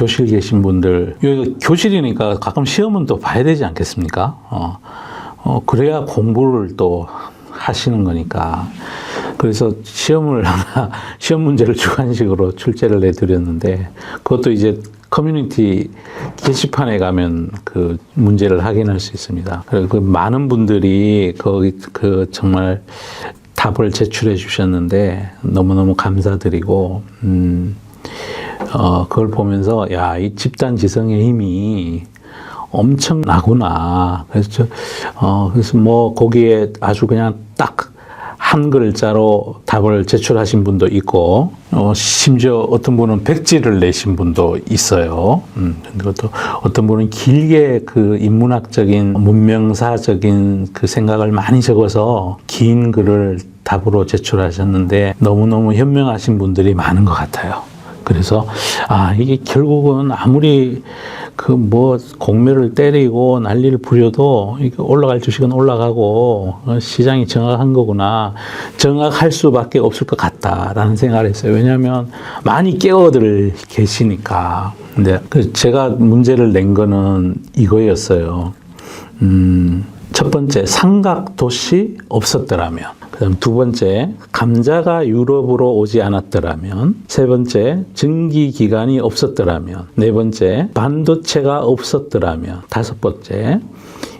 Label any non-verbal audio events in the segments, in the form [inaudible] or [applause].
교실 계신 분들 여기 교실이니까 가끔 시험은 또 봐야 되지 않겠습니까? 어, 어 그래야 공부를 또 하시는 거니까 그래서 시험을 하나 [laughs] 시험 문제를 주관식으로 출제를 해드렸는데 그것도 이제 커뮤니티 게시판에 가면 그 문제를 확인할 수 있습니다. 그리고 그 많은 분들이 거기 그 정말 답을 제출해 주셨는데 너무너무 감사드리고 음, 어, 그걸 보면서 야, 이 집단 지성의 힘이 엄청나구나. 그래서 저, 어, 그래서 뭐 거기에 아주 그냥 딱 한 글자로 답을 제출하신 분도 있고, 어, 심지어 어떤 분은 백지를 내신 분도 있어요. 음, 그것도 어떤 분은 길게 그 인문학적인 문명사적인 그 생각을 많이 적어서 긴 글을 답으로 제출하셨는데 너무너무 현명하신 분들이 많은 것 같아요. 그래서 아 이게 결국은 아무리 그 뭐 공매를 때리고 난리를 부려도 올라갈 주식은 올라가고 어, 시장이 정확한 거구나 정확할 수밖에 없을 것 같다라는 생각을 했어요. 왜냐하면 많이 깨어들 계시니까. 근데 그 제가 문제를 낸 거는 이거였어요. 음, 첫 번째 삼각 도시 없었더라면. 그다음 두 번째 감자가 유럽으로 오지 않았더라면. 세 번째 증기 기관이 없었더라면. 네 번째 반도체가 없었더라면. 다섯 번째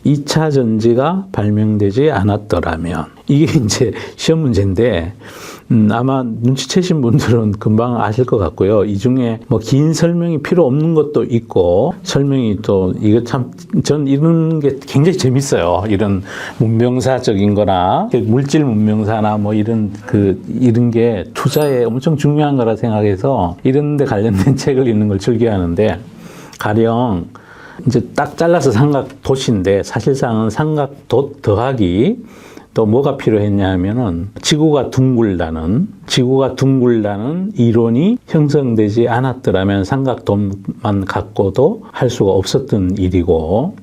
2차 전지가 발명되지 않았더라면. 이게 [laughs] 이제 시험 문제인데 음, 아마 눈치채신 분들은 금방 아실 것 같고요. 이 중에 뭐 긴 설명이 필요 없는 것도 있고 설명이 또 이거 참 전 이런 게 굉장히 재밌어요. 이런 문명사적인 거나 물질 문명사나 뭐 이런 그 이런 게 투자에 엄청 중요한 거라 생각해서 이런 데 관련된 [laughs] 책을 읽는 걸 즐겨하는데 가령 이제 딱 잘라서 삼각 도시인데 사실상은 삼각 도 더하기 또 뭐가 필요했냐 하면은 지구가 둥글다는 지구가 둥글다는 이론이 형성되지 않았더라면 삼각도만 갖고도 할 수가 없었던 일이고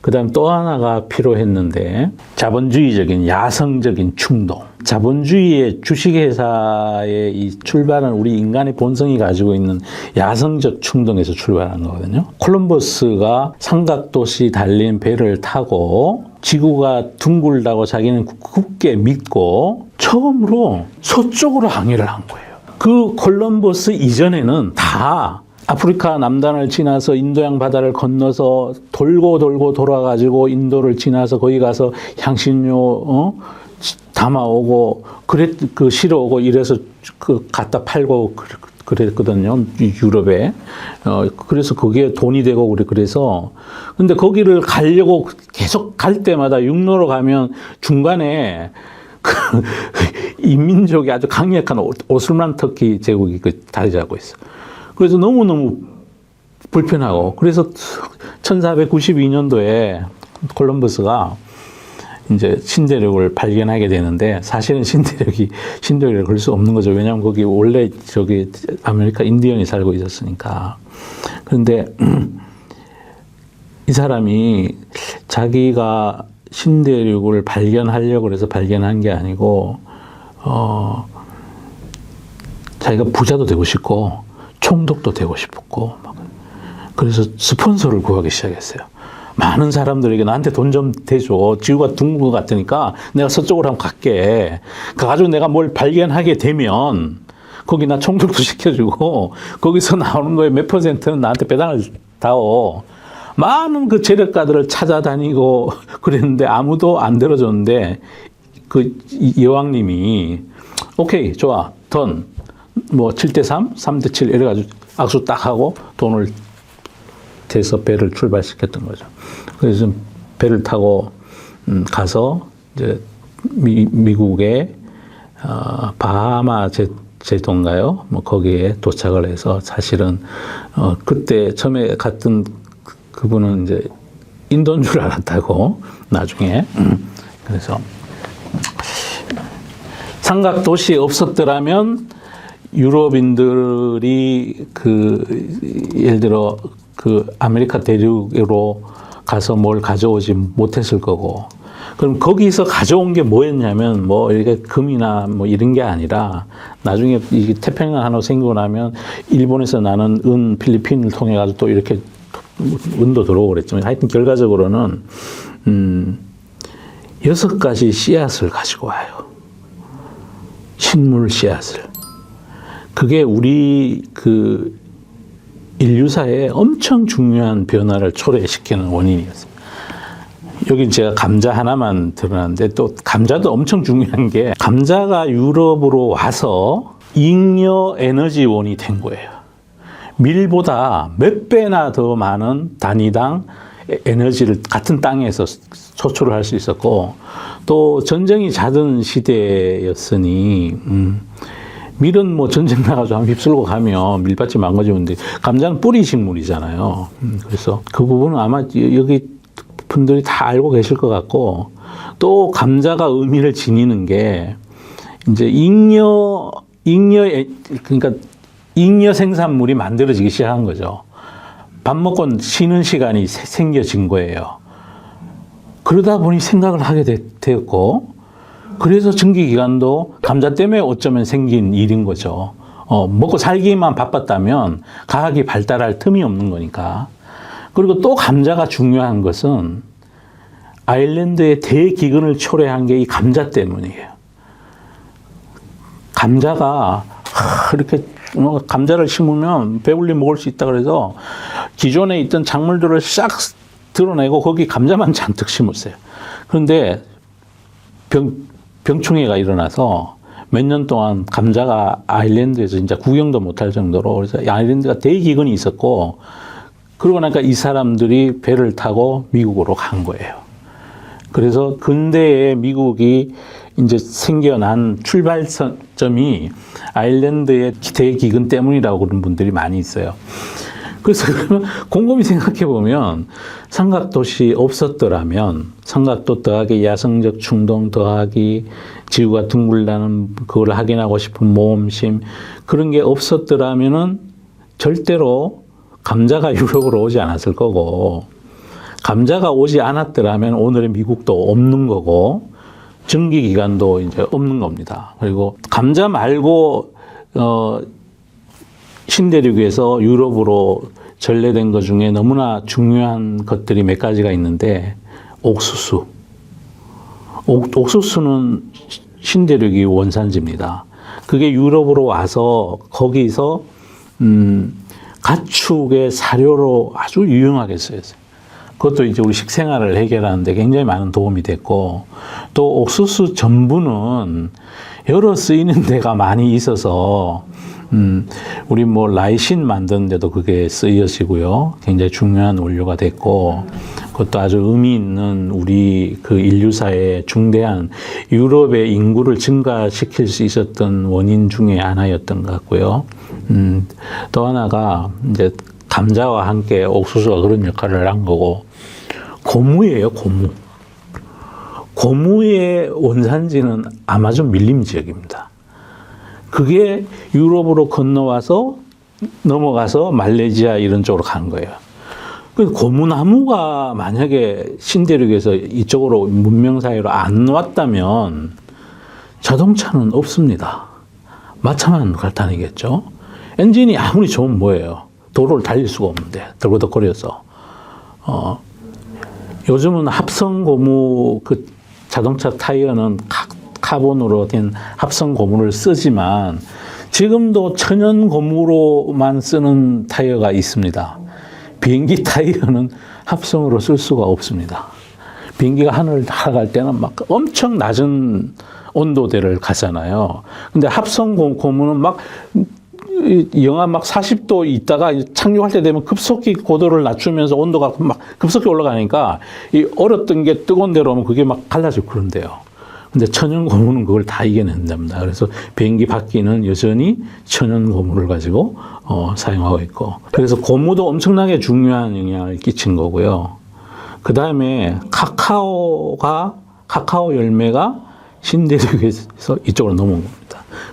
그다음 또 하나가 필요했는데 자본주의적인 야성적인 충동. 자본주의의 주식회사의 이 출발은 우리 인간의 본성이 가지고 있는 야성적 충동에서 출발한 거거든요. 콜럼버스가 삼각도시 달린 배를 타고 지구가 둥글다고 자기는 굳게 믿고 처음으로 서쪽으로 항해를 한 거예요. 그 콜럼버스 이전에는 다 아프리카 남단을 지나서 인도양 바다를 건너서 돌고 돌고 돌아가지고 인도를 지나서 거기 가서 향신료 어? 담아오고 그랬 그 실어오고 이래서 그 갖다 팔고 그- 그랬거든요. 유럽에. 어 그래서 거기에 돈이 되고 그래 그래서. 근데 거기를 가려고 계속 갈 때마다 육로로 가면 중간에 그 [laughs] 인민족이 아주 강력한 오- 오스만 터키 제국이 그 자리 잡고 있어. 그래서 너무너무 불편하고. 그래서 1492년도에 콜럼버스가 이제 신대륙을 발견하게 되는데 사실은 신대륙이 [laughs] 신대륙을 걸수 없는 거죠. 왜냐하면 거기 원래 저기 아메리카 인디언이 살고 있었으니까. 그런데 [clears throat] 이 사람이 자기가 신대륙을 발견하려고 해서 발견한 게 아니고 어 자기가 부자도 되고 싶고 총독도 되고 싶었고 막 그래서 스폰서를 구하기 시작했어요. 많은 사람들에게 나한테 돈 좀 대줘. 지구가 둥근 것 같으니까 내가 서쪽으로 한번 갈게. 가지고 내가 뭘 발견하게 되면 거기 나 총독도 [laughs] 시켜주고 거기서 나오는 거에 몇 퍼센트는 나한테 배당을 다오. 많은 그 재력가들을 찾아다니고 [laughs] 그랬는데 아무도 안 들어줬는데 그 이- 여왕님이 오케이 좋아 돈 뭐 7대 3, 3대 7 이래가지고 악수 딱 하고 돈을 대서 배를 출발시켰던 거죠. 그래서 좀 배를 타고 음, 가서 이제 미, 미국의 어, 바하마 제, 제도인가요? 뭐 거기에 도착을 해서 사실은 어, 그때 처음에 갔던 그- 그분은 이제 인도인 줄 알았다고 나중에 음, 그래서 삼각 도시 없었더라면 유럽인들이 그 예를 들어 그 아메리카 대륙으로 가서 뭘 가져오지 못했을 거고 그럼 거기서 가져온 게 뭐였냐면 뭐 이렇게 금이나 뭐 이런 게 아니라 나중에 이 태평양 하나 생기고 나면 일본에서 나는 은 필리핀을 통해 가지고 또 이렇게 은도 들어오고 그랬지만 하여튼 결과적으로는 음 여섯 가지 씨앗을 가지고 와요. 식물 씨앗을. 그게 우리 그 인류사에 엄청 중요한 변화를 초래시키는 원인이었어요. 여기 제가 감자 하나만 드러났는데 또 감자도 엄청 중요한 게 감자가 유럽으로 와서 잉여 에너지원이 된 거예요. 밀보다 몇 배나 더 많은 단위당 에- 에너지를 같은 땅에서 소출을 할 수 있었고 또 전쟁이 잦은 시대였으니 음, 밀은 뭐 전쟁 나가서 한 휩쓸고 가면 밀밭이 망가지는데 감자는 뿌리 식물이잖아요. 음, 그래서 그 부분은 아마 여기 분들이 다 알고 계실 것 같고 또 감자가 의미를 지니는 게 이제 잉여 잉여 에- 그러니까 잉여 생산물이 만들어지기 시작한 거죠. 밥 먹고 쉬는 시간이 세- 생겨진 거예요. 그러다 보니 생각을 하게 되, 되었고 그래서 증기 기간도 감자 때문에 어쩌면 생긴 일인 거죠. 어, 먹고 살기만 바빴다면 과학이 발달할 틈이 없는 거니까. 그리고 또 감자가 중요한 것은 아일랜드의 대기근을 초래한 게 이 감자 때문이에요. 감자가 하, 이렇게 뭐 감자를 심으면 배불리 먹을 수 있다 그래서 기존에 있던 작물들을 싹 드러내고 거기 감자만 [laughs] 잔뜩 심었어요. 그런데 병, 병충해가 일어나서 몇 년 동안 감자가 아일랜드에서 진짜 구경도 못할 정도로 그래서 이 아일랜드가 대기근이 있었고 그러고 나니까 이 사람들이 배를 타고 미국으로 간 거예요. 그래서 근대에 미국이 이제 생겨난 출발점이 아일랜드의 대기근 때문이라고 그런 분들이 많이 있어요. 그래서 곰곰이 생각해 보면 삼각도시 없었더라면 삼각도 더하기 야성적 충동 더하기 지구가 둥글다는 그걸 확인하고 싶은 모험심 그런 게 없었더라면은 절대로 감자가 [laughs] 유럽으로 오지 않았을 거고 감자가 오지 않았더라면 오늘의 미국도 없는 거고 증기 기간도 이제 없는 겁니다. 그리고 감자 말고 어 신대륙에서 유럽으로 전래된 것 중에 너무나 중요한 것들이 몇 가지가 있는데 옥수수. 옥, 옥수수는 신대륙이 원산지입니다. 그게 유럽으로 와서 거기서 음, 가축의 사료로 아주 유용하게 쓰였어요. 그것도 이제 우리 식생활을 해결하는데 굉장히 많은 도움이 됐고 또 옥수수 전분은 여러 쓰이는 [laughs] 데가 많이 있어서 음, 우리 뭐 라이신 만드는데도 그게 쓰여지고요. 굉장히 중요한 원료가 됐고 그것도 아주 의미 있는 우리 그 인류사의 중대한 유럽의 인구를 증가시킬 수 있었던 원인 중에 하나였던 것 같고요. 음, 또 하나가 이제 감자와 함께 옥수수가 그런 역할을 한 거고 고무예요, 고무. 고무의 원산지는 아마존 밀림 지역입니다. 그게 유럽으로 건너와서 넘어가서 말레이시아 이런 쪽으로 간 거예요. 그 고무나무가 만약에 신대륙에서 이쪽으로 문명 사회로 안 왔다면 자동차는 없습니다. 마차만 갈 다니겠죠. 엔진이 아무리 좋으면 뭐예요? 도로를 달릴 수가 없는데 덜거덕거려서 어, 요즘은 합성 고무 그 자동차 타이어는 카, 카본으로 된 합성 고무를 쓰지만 지금도 천연 고무로만 쓰는 타이어가 있습니다. 비행기 타이어는 합성으로 쓸 수가 없습니다. 비행기가 하늘을 날아갈 때는 막 엄청 낮은 온도대를 가잖아요. 근데 합성 고- 고무는 막이 영하 막 40도 있다가 착륙할 때 되면 급속히 고도를 낮추면서 온도가 막 급속히 올라가니까 이 얼었던 게 뜨거운 데로 오면 그게 막 갈라지고 그런데요. 근데 천연 고무는 그걸 다 이겨낸답니다. 그래서 비행기 바퀴는 여전히 천연 고무를 가지고 어, 사용하고 있고. 그래서 고무도 엄청나게 중요한 영향을 끼친 거고요. 그 다음에 카카오가, 카카오 열매가 신대륙에서 이쪽으로 넘어온 겁니다.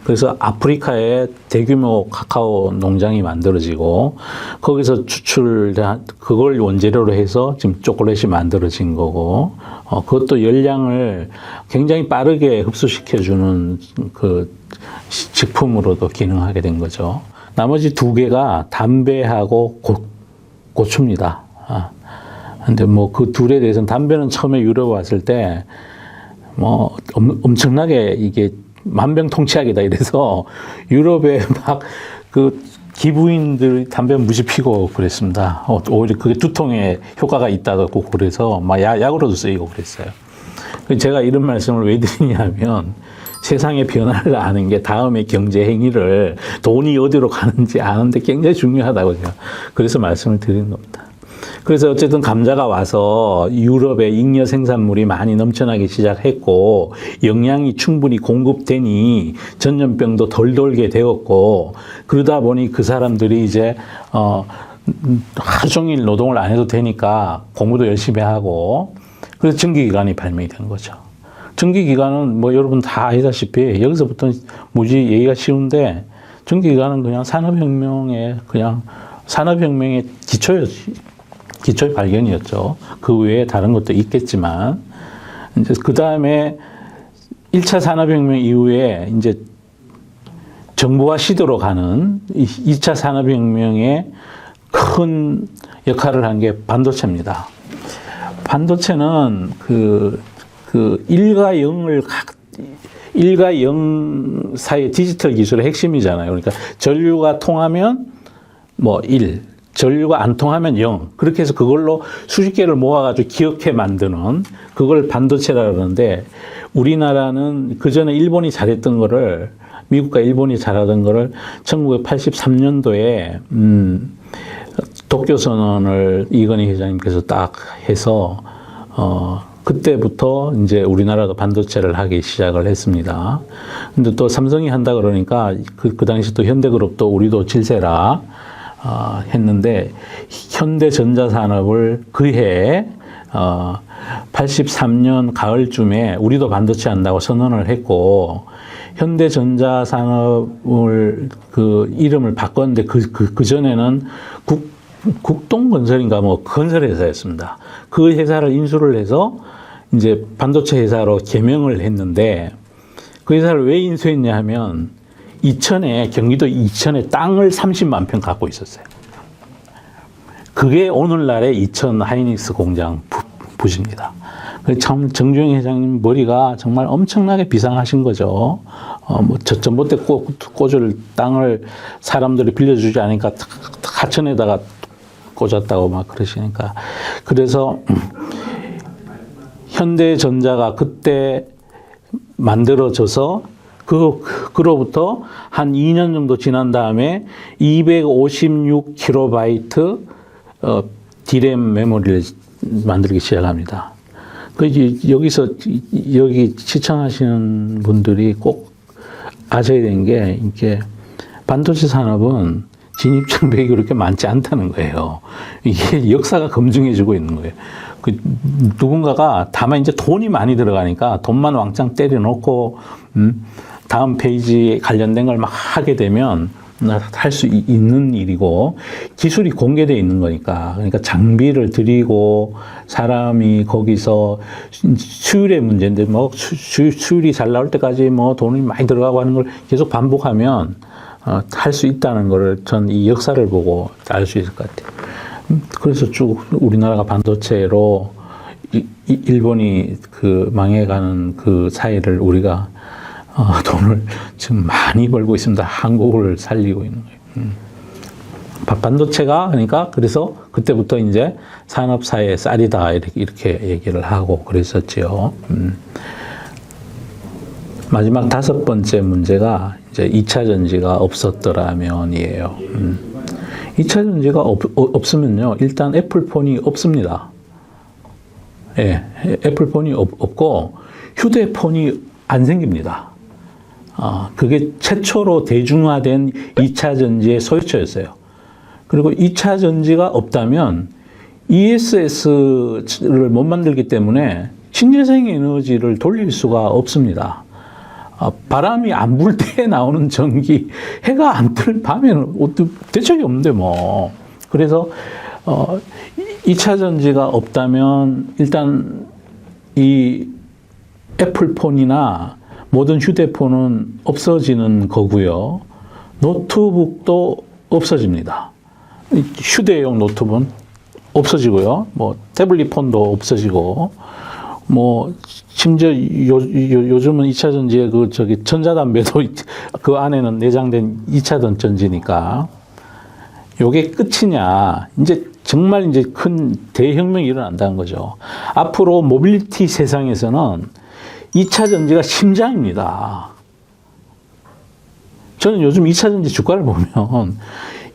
그래서 아프리카에 대규모 카카오 농장이 만들어지고 거기서 추출된 그걸 원재료로 해서 지금 초콜릿이 만들어진 거고 어, 그것도 열량을 굉장히 빠르게 흡수시켜주는 그 시- 식품으로도 기능하게 된 거죠. 나머지 두 개가 담배하고 고, 고추입니다. 아. 근데 뭐 그 둘에 대해서는 담배는 처음에 유럽 왔을 때 뭐 엄청나게 이게 만병통치약이다 이래서 유럽에 [laughs] 막 그 기부인들이 담배 무지 피고 그랬습니다. 어, 오히려 그게 두통에 효과가 있다고 그래서 막 약, 약으로도 쓰이고 그랬어요. 그 제가 이런 말씀을 왜 드리냐면 세상의 변화를 아는 게 다음의 경제 행위를 돈이 어디로 가는지 아는데 굉장히 중요하다고 제가 그래서 말씀을 드리는 겁니다. 그래서 어쨌든 감자가 와서 유럽에 잉여 생산물이 많이 넘쳐나기 시작했고 영양이 충분히 공급되니 전염병도 덜 돌게 되었고 그러다 보니 그 사람들이 이제 어 하루 종일 노동을 안 해도 되니까 공부도 열심히 하고 그래서 정기기관이 발명이 된 거죠. 정기기관은 뭐 여러분 다 아시다시피 여기서부터 뭐지 얘기가 쉬운데 정기기관은 그냥 산업혁명의 그냥 산업혁명의 기초였지. 기초의 발견이었죠. 그 외에 다른 것도 있겠지만, 이제 그 다음에 1차 산업혁명 이후에 이제 정보화 시대로 가는 2차 산업혁명의 큰 역할을 한 게 반도체입니다. 반도체는 그, 그 1과 0을 각, 1과 0 사이의 디지털 기술의 핵심이잖아요. 그러니까 전류가 통하면 뭐 1, 전류가 안 통하면 0. 그렇게 해서 그걸로 수십 개를 모아가지고 기억해 만드는 그걸 반도체라 그러는데 우리나라는 그 전에 일본이 잘했던 거를 미국과 일본이 잘하던 거를 1983년도에 음, 도쿄 선언을 이건희 회장님께서 딱 해서 어 그때부터 이제 우리나라가 반도체를 하기 시작을 했습니다. 근데 또 삼성이 한다 그러니까 그, 그 당시 또 현대그룹도 우리도 질세라 어, 했는데 현대 전자 산업을 그해 어, 83년 가을쯤에 우리도 반도체 한다고 선언을 했고 현대 전자 산업을 그 이름을 바꿨는데 그, 그, 그 전에는 국, 국동건설인가 뭐 건설회사였습니다. 그 회사를 인수를 해서 이제 반도체 회사로 개명을 했는데 그 회사를 왜 인수했냐 하면 이천에 경기도 이천에 땅을 30만 평 갖고 있었어요. 그게 오늘날의 이천 하이닉스 공장 부, 부지입니다. 그참 정주영 회장님 머리가 정말 엄청나게 비상하신 거죠. 어, 뭐 저- 전봇대 꽂, 꽂을 땅을 사람들이 빌려주지 않으니까 하천에다가 꽂았다고 막 그러시니까 그래서 현대전자가 그때 만들어져서 그, 그로부터 한 2년 정도 지난 다음에 256kB 어, 디램 메모리를 만들기 시작합니다. 그 여기서 이- 여기 시청하시는 분들이 꼭 아셔야 되는 게 이게 반도체 산업은 진입 장벽이 그렇게 많지 않다는 거예요. 이게 역사가 검증해주고 있는 거예요. 그 누군가가 다만 이제 돈이 많이 들어가니까 돈만 왕창 때려놓고 음, 다음 페이지에 관련된 걸 막 하게 되면 할 수 있는 일이고 기술이 공개되어 있는 거니까 그러니까 장비를 들이고 사람이 거기서 수율의 문제인데 뭐 수율이 잘 나올 때까지 뭐 돈이 많이 들어가고 하는 걸 계속 반복하면 어, 할 수 있다는 거를 전 이 역사를 보고 알 수 있을 것 같아요. 음, 그래서 쭉 우리나라가 반도체로 이- 이- 일본이 그 망해가는 그 사이를 우리가 어, 돈을 지금 많이 벌고 있습니다. 한국을 살리고 있는 거예요. 음. 바- 반도체가 그러니까 그래서 그때부터 이제 산업사의 쌀이다 이렇게, 이렇게 얘기를 하고 그랬었지요. 음. 마지막 다섯 번째 문제가 이제 2차 전지가 없었더라면이에요. 음. 2차 전지가 없, 어, 없으면요. 일단 애플폰이 없습니다. 예, 애플폰이 없, 없고 휴대폰이 안 생깁니다. 아, 그게 최초로 대중화된 2차 전지의 소유처였어요. 그리고 2차 전지가 없다면 ESS를 못 만들기 때문에 신재생 에너지를 돌릴 수가 없습니다. 아, 바람이 안 불 때 [laughs] 나오는 전기, 해가 안 뜰 밤에는 대책이 없는데 뭐. 그래서 어, 2차 전지가 없다면 일단 이 애플폰이나 모든 휴대폰은 없어지는 거고요. 노트북도 없어집니다. 이 휴대용 노트북은 없어지고요. 뭐 태블릿 폰도 없어지고 뭐 심지어 요, 요, 요 즘은 2차 전지에 그 저기 전자담배도 그 안에는 내장된 2차 전지니까 요게 끝이냐. 이제 정말 이제 큰 대혁명이 일어난다는 거죠. 앞으로 모빌리티 세상에서는 2차 전지가 심장입니다. 저는 요즘 2차 전지 주가를 보면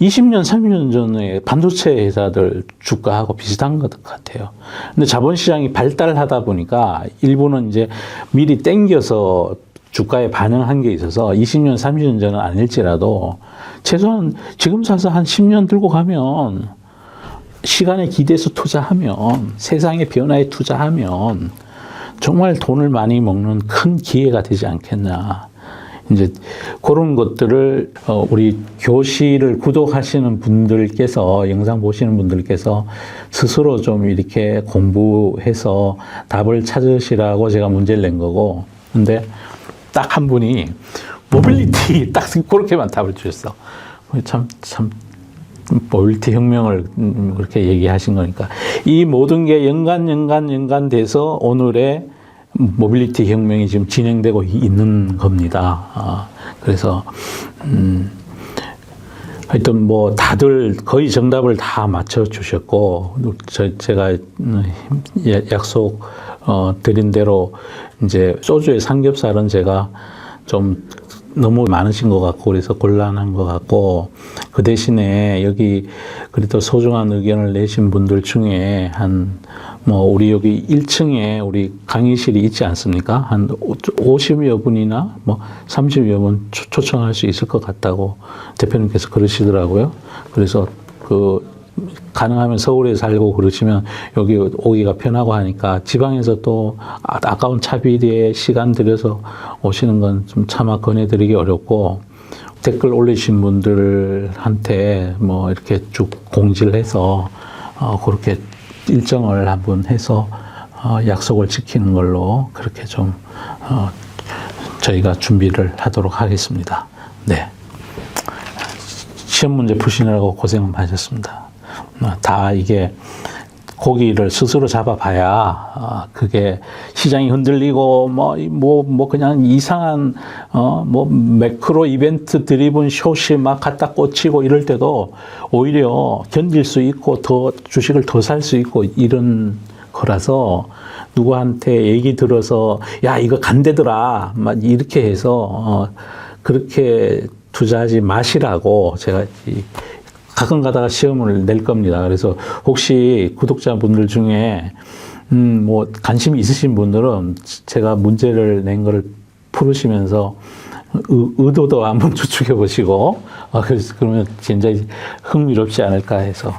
20년, 30년 전에 반도체 회사들 주가하고 비슷한 것 같아요. 근데 자본시장이 발달하다 보니까 일부는 이제 미리 땡겨서 주가에 반영한 게 있어서 20년, 30년 전은 아닐지라도 최소한 지금 사서 한 10년 들고 가면 시간에 기대서 투자하면 세상의 변화에 투자하면 정말 돈을 많이 먹는 큰 기회가 되지 않겠나. 이제 그런 것들을 어, 우리 교실을 구독하시는 분들께서 영상 보시는 분들께서 스스로 좀 이렇게 공부해서 답을 찾으시라고 제가 문제를 낸 거고 근데 딱 한 분이 모빌리티 딱 그렇게만 답을 주셨어. 참, 참, 모 빌리티 혁명을 음, 그렇게 얘기하신 거니까. 이 모든 게 연간, 연간, 연간돼서 오늘의 모빌리티 혁명이 지금 진행되고 있는 겁니다. 아, 그래서, 음, 하여튼 뭐 다들 거의 정답을 다 맞춰 주셨고 저 제가 음, 예, 약속 어 드린 대로 이제 소주의 삼겹살은 제가 좀 너무 많으신 것 같고 그래서 곤란한 것 같고 그 대신에 여기 그래도 소중한 의견을 내신 분들 중에 한 뭐 우리 여기 1층에 우리 강의실이 있지 않습니까? 한 50여 분이나 뭐 30여 분 초- 초청할 수 있을 것 같다고 대표님께서 그러시더라고요. 그래서 그 가능하면 서울에 살고 그러시면 여기 오기가 편하고 하니까 지방에서 또 아- 아까운 차비리에 시간 들여서 오시는 건 좀 차마 권해드리기 어렵고 댓글 올리신 분들한테 뭐 이렇게 쭉 공지를 해서 어 그렇게 일정을 한번 해서 어 약속을 지키는 걸로 그렇게 좀 어 저희가 준비를 하도록 하겠습니다. 네. 시험 문제 푸시느라고 고생 많으셨습니다. 어, 다 이게 고기를 스스로 잡아봐야 어, 그게 시장이 흔들리고 뭐뭐 뭐 그냥 이상한 어뭐 매크로 이벤트 드리븐 숏이 막 갖다 꽂히고 이럴 때도 오히려 견딜 수 있고 더 주식을 더 살 수 있고 이런 거라서 누구한테 얘기 들어서 야 이거 간대더라 막 이렇게 해서 어 그렇게 투자하지 마시라고 제가 이 가끔 가다가 시험을 낼 겁니다. 그래서 혹시 구독자분들 중에 음, 뭐 관심이 있으신 분들은 제가 문제를 낸 거를 풀으시면서 의, 의도도 한번 [laughs] 추측해 보시고 아, 그래서 그러면 굉장히 흥미롭지 않을까 해서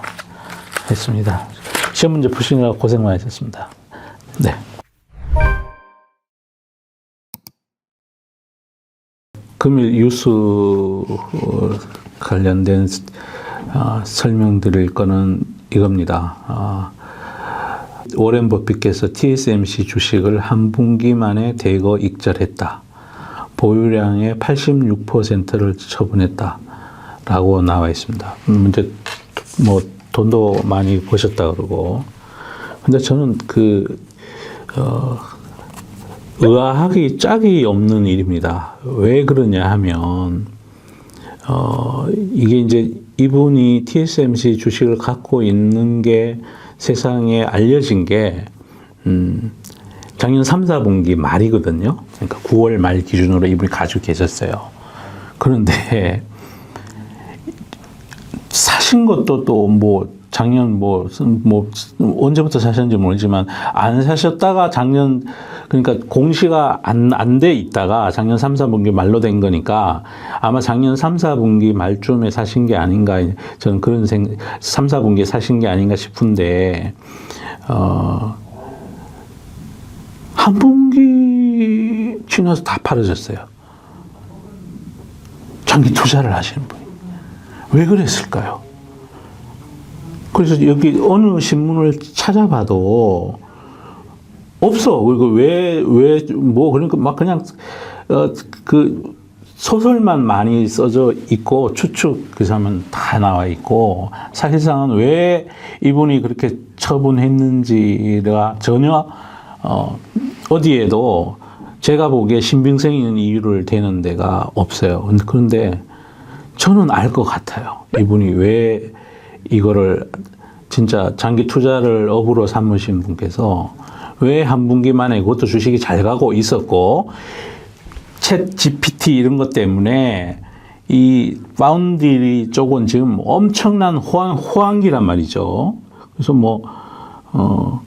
했습니다. 시험 문제 푸시느라 고생 많으셨습니다. 네. 금일 뉴스 어, 관련된 어, 설명드릴 거는 이겁니다. 어, 워렌 버핏께서 TSMC 주식을 한 분기 만에 대거 익절했다. 보유량의 86%를 처분했다. 라고 나와 있습니다. 음, 이제 뭐 돈도 많이 버셨다 그러고. 근데 저는 그, 어, 의아하기 짝이 없는 일입니다. 왜 그러냐 하면, 어, 이게 이제 이분이 TSMC 주식을 갖고 있는 게 세상에 알려진 게, 음, 작년 3, 4분기 말이거든요. 그러니까 9월 말 기준으로 이분이 가지고 계셨어요. 그런데 사신 것도 또 뭐 작년 뭐, 뭐, 언제부터 사셨는지 모르지만, 안 사셨다가 작년, 그러니까 공시가 안, 안 돼 있다가 작년 3, 4분기 말로 된 거니까 아마 작년 3, 4분기 말쯤에 사신 게 아닌가, 저는 그런 생, 3, 4분기에 사신 게 아닌가 싶은데, 어, 한 분기 치고 나서 다 팔아졌어요. 장기 투자를 하시는 분이. 왜 그랬을까요? 그래서 여기 어느 신문을 찾아봐도 없어. 그리고 왜, 왜, 뭐, 그러니까 막 그냥, 어, 그, 소설만 많이 써져 있고, 추측 그 사람은 다 나와 있고, 사실상은 왜 이분이 그렇게 처분했는지가 전혀, 어, 어디에도 제가 보기에 신빙성 있는 이유를 대는 데가 없어요. 그런데 저는 알 것 같아요. 이분이 왜 이거를 진짜 장기 투자를 업으로 삼으신 분께서 왜 한 분기만에 그것도 주식이 잘 가고 있었고 챗 GPT 이런 것 때문에 이 파운드리 쪽은 지금 엄청난 호황, 호황기란 말이죠. 그래서 뭐, 어,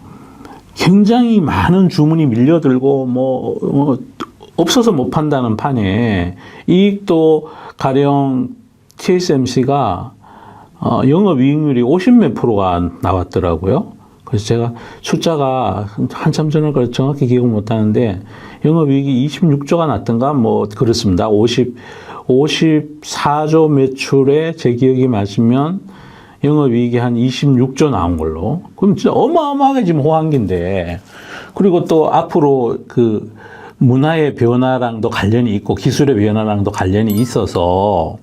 굉장히 많은 주문이 밀려들고 뭐, 뭐 없어서 못 판다는 판에 이익도 가령 TSMC가 어, 영업이익률이 50몇 프로가 나왔더라고요. 그래서 제가 숫자가 한참 전에 걸 정확히 기억 못 하는데 영업이익이 26조가 났던가 뭐 그렇습니다. 50, 54조 매출에 제 기억이 맞으면 영업이익이 한 26조 나온 걸로. 그럼 진짜 어마어마하게 지금 호황기인데. 그리고 또 앞으로 그 문화의 변화랑도 관련이 있고 기술의 변화랑도 관련이 있어서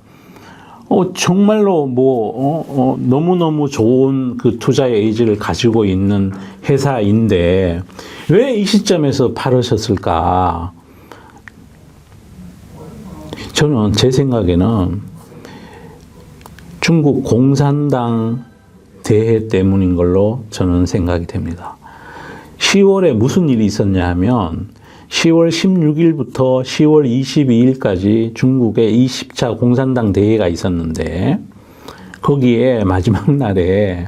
어, 정말로 뭐, 어, 어, 너무너무 좋은 그 투자의 의지를 가지고 있는 회사인데, 왜 이 시점에서 팔으셨을까? 저는 제 생각에는 중국 공산당 대회 때문인 걸로 저는 생각이 됩니다. 10월에 무슨 일이 있었냐 하면 10월 16일부터 10월 22일까지 중국에 20차 공산당 대회가 있었는데 거기에 마지막 날에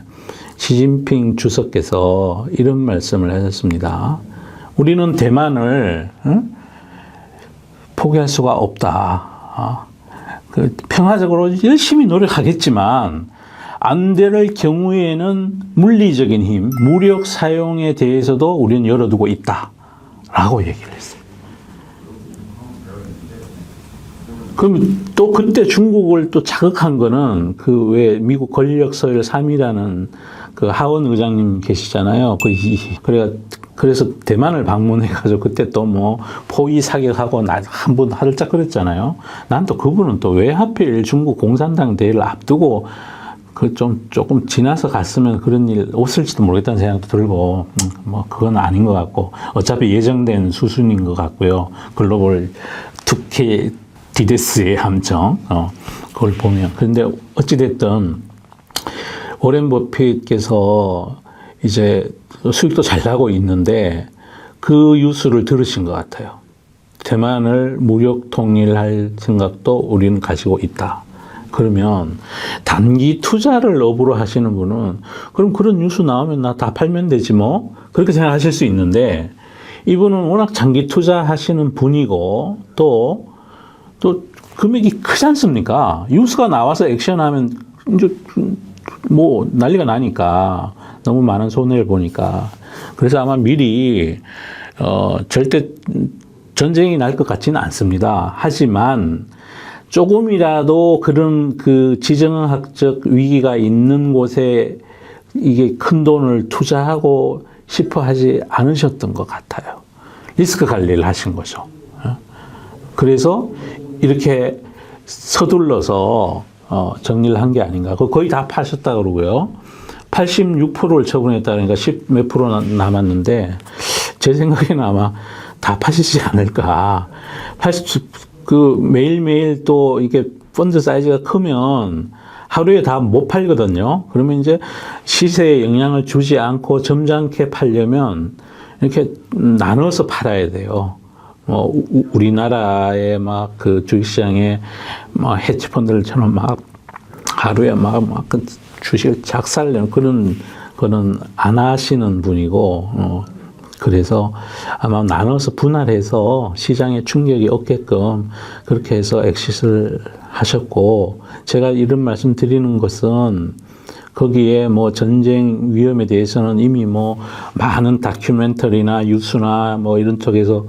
시진핑 주석께서 이런 말씀을 하셨습니다. 우리는 대만을 응? 포기할 수가 없다. 어? 그 평화적으로 열심히 노력하겠지만 안될 경우에는 물리적인 힘, 무력 사용에 대해서도 우리는 열어두고 있다. 라고 얘기를 했어요. 그럼 또 그때 중국을 또 자극한 거는 그 왜 미국 권력 서열 3위라는 그 하원 의장님 계시잖아요. 그 이, 그래가 그래서 대만을 방문해가지고 그때 또 뭐 포위 사격하고 한번 활짝 그랬잖아요. 난 또 그분은 또 왜 하필 중국 공산당 대회를 앞두고 그 좀 조금 지나서 갔으면 그런 일 없을지도 모르겠다는 생각도 들고 음, 뭐 그건 아닌 것 같고 어차피 예정된 수순인 것 같고요. 글로벌 특혜 디데스의 함정 어, 그걸 보면 그런데 어찌 됐든 오렌 버핏께서 이제 수익도 잘 나고 있는데 그 뉴스를 들으신 것 같아요. 대만을 무력 통일할 생각도 우리는 가지고 있다. 그러면 단기 투자를 업으로 하시는 분은 그럼 그런 뉴스 나오면 나 다 팔면 되지 뭐 그렇게 생각하실 수 있는데 이분은 워낙 장기 투자하시는 분이고 또또 금액이 크지 않습니까? 뉴스가 나와서 액션하면 이제 뭐 난리가 나니까 너무 많은 손해를 보니까 그래서 아마 미리 어 절대 전쟁이 날 것 같지는 않습니다. 하지만 조금이라도 그런 그 지정학적 위기가 있는 곳에 이게 큰 돈을 투자하고 싶어 하지 않으셨던 것 같아요. 리스크 관리를 하신 거죠. 어? 그래서 이렇게 서둘러서 어, 정리를 한 게 아닌가. 거의 다 파셨다 그러고요. 86%를 처분했다 그러니까 10몇 프로 남았는데 제 생각에는 아마 다 파시지 않을까. 80, 그 매일매일 또 이게 펀드 사이즈가 크면 하루에 다 못 팔거든요. 그러면 이제 시세에 영향을 주지 않고 점잖게 팔려면 이렇게 나눠서 팔아야 돼요. 뭐 우- 우리나라의 막 그 주식시장에 막 해치펀드들처럼 막 하루에 막막그 주식을 작살내는 그런 거는 안 하시는 분이고 어 그래서 아마 나눠서 분할해서 시장에 충격이 없게끔 그렇게 해서 엑시스를 하셨고 제가 이런 말씀 드리는 것은 거기에 뭐 전쟁 위험에 대해서는 이미 뭐 많은 다큐멘터리나 뉴스나 뭐 이런 쪽에서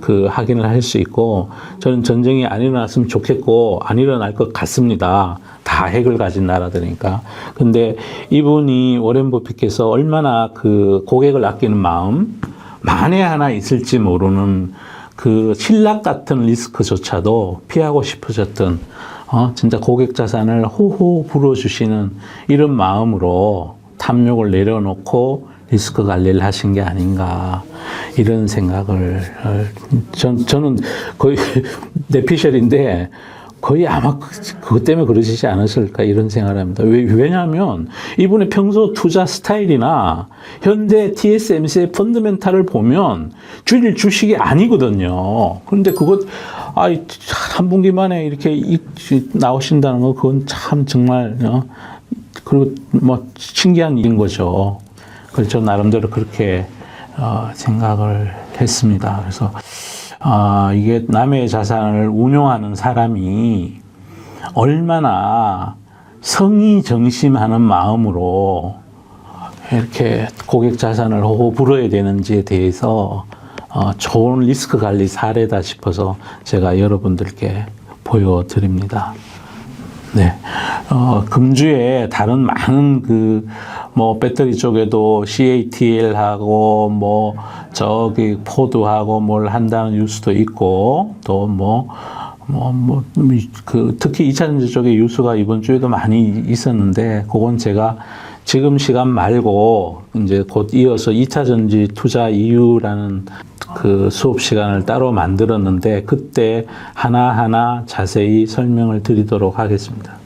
그 확인을 할 수 있고 저는 전쟁이 안 일어났으면 좋겠고 안 일어날 것 같습니다. 다 핵을 가진 나라들이니까. 근데 이분이 워렌 버핏께서 얼마나 그 고객을 아끼는 마음 만에 하나 있을지 모르는 그 신락 같은 리스크조차도 피하고 싶으셨던 어 진짜 고객 자산을 호호 불어주시는 이런 마음으로 탐욕을 내려놓고 리스크 관리를 하신 게 아닌가 이런 생각을 어, 전, 저는 거의 [laughs] 내피셜인데 거의 아마 그- 그것 때문에 그러시지 않았을까 이런 생각을 합니다. 왜, 왜냐하면 이분의 평소 투자 스타일이나 현대 TSMC의 펀드멘탈을 보면 줄일 주식이 아니거든요. 그런데 그것 아, 한 분기 만에 이렇게 이- 나오신다는 거 그건 참 정말 어, 그리고 뭐 신기한 일인 거죠. 그래서 저 나름대로 그렇게 어, 생각을 했습니다. 그래서 아, 이게 남의 자산을 운용하는 사람이 얼마나 성의 정심하는 마음으로 이렇게 고객 자산을 호호 불어야 되는지에 대해서 어, 좋은 리스크 관리 사례다 싶어서 제가 여러분들께 보여드립니다. 네. 어, 금주에 다른 많은 그, 뭐, 배터리 쪽에도 CATL하고, 뭐, 저기, 포드하고 뭘 한다는 뉴스도 있고, 또 뭐, 뭐, 뭐, 그, 특히 2차전지 쪽에 뉴스가 이번 주에도 많이 있었는데, 그건 제가 지금 시간 말고, 이제 곧 이어서 2차전지 투자 이유라는 그 수업 시간을 따로 만들었는데 그때 하나하나 자세히 설명을 드리도록 하겠습니다.